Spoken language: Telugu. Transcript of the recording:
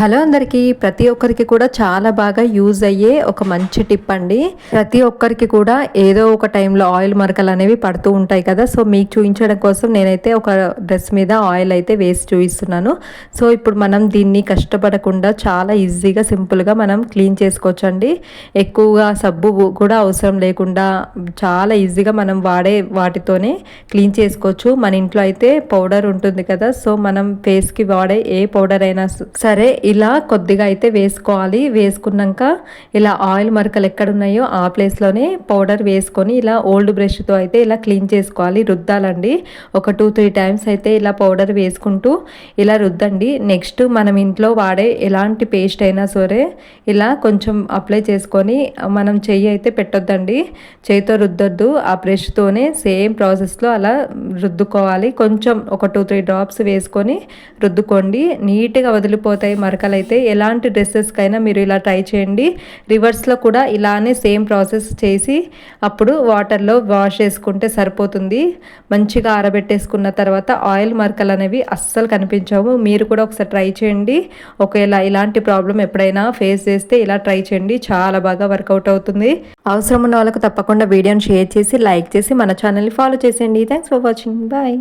హలో అందరికీ. ప్రతి ఒక్కరికి కూడా చాలా బాగా యూజ్ అయ్యే ఒక మంచి టిప్ అండి. ప్రతి ఒక్కరికి కూడా ఏదో ఒక టైంలో ఆయిల్ మరకలు అనేవి పడుతూ ఉంటాయి కదా. సో మీకు చూపించడం కోసం నేనైతే ఒక డ్రెస్ మీద ఆయిల్ అయితే వేసి చూపిస్తున్నాను. సో ఇప్పుడు మనం దీన్ని కష్టపడకుండా చాలా ఈజీగా సింపుల్గా మనం క్లీన్ చేసుకోవచ్చు అండి ఎక్కువగా సబ్బు కూడా అవసరం లేకుండా చాలా ఈజీగా మనం వాడే వాటితోనే క్లీన్ చేసుకోవచ్చు. మన ఇంట్లో అయితే పౌడర్ ఉంటుంది కదా. సో మనం ఫేస్కి వాడే ఏ పౌడర్ అయినా సరే ఇలా కొద్దిగా అయితే వేసుకోవాలి. వేసుకున్నాక ఇలా ఆయిల్ మరకలు ఎక్కడున్నాయో ఆ ప్లేస్లోనే పౌడర్ వేసుకొని ఇలా ఓల్డ్ బ్రష్తో అయితే ఇలా క్లీన్ చేసుకోవాలి. రుద్దాలండి. ఒక టూ త్రీ టైమ్స్ అయితే ఇలా పౌడర్ వేసుకుంటూ ఇలా రుద్దండి. నెక్స్ట్ మనం ఇంట్లో వాడే ఎలాంటి పేస్ట్ అయినా సరే ఇలా కొంచెం అప్లై చేసుకొని మనం చెయ్యి అయితే పెట్టొద్దండి. చేయితో రుద్దొద్దు. ఆ బ్రష్తోనే సేమ్ ప్రాసెస్లో అలా రుద్దుకోవాలి. కొంచెం ఒక టూ త్రీ డ్రాప్స్ వేసుకొని రుద్దుకోండి. నీట్గా వదిలిపోతాయి మరకలు అయితే ఎలాంటి డ్రెస్సెస్కైనా మీరు ఇలా ట్రై చేయండి. రివర్స్లో కూడా ఇలానే సేమ్ ప్రాసెస్ చేసి అప్పుడు వాటర్లో వాష్ చేసుకుంటే సరిపోతుంది. మంచిగా ఆరబెట్టేసుకున్న తర్వాత ఆయిల్ మరకలు అనేవి అస్సలు కనిపించవు. మీరు కూడా ఒకసారి ట్రై చేయండి. ఒకవేళ ఇలాంటి ప్రాబ్లం ఎప్పుడైనా ఫేస్ చేస్తే ఇలా ట్రై చేయండి. చాలా బాగా వర్కౌట్ అవుతుంది. అవసరం ఉన్న వాళ్ళకు తప్పకుండా వీడియోని షేర్ చేసి లైక్ చేసి మన ఛానల్ని ఫాలో చేసేయండి. Thanks for watching. బాయ్.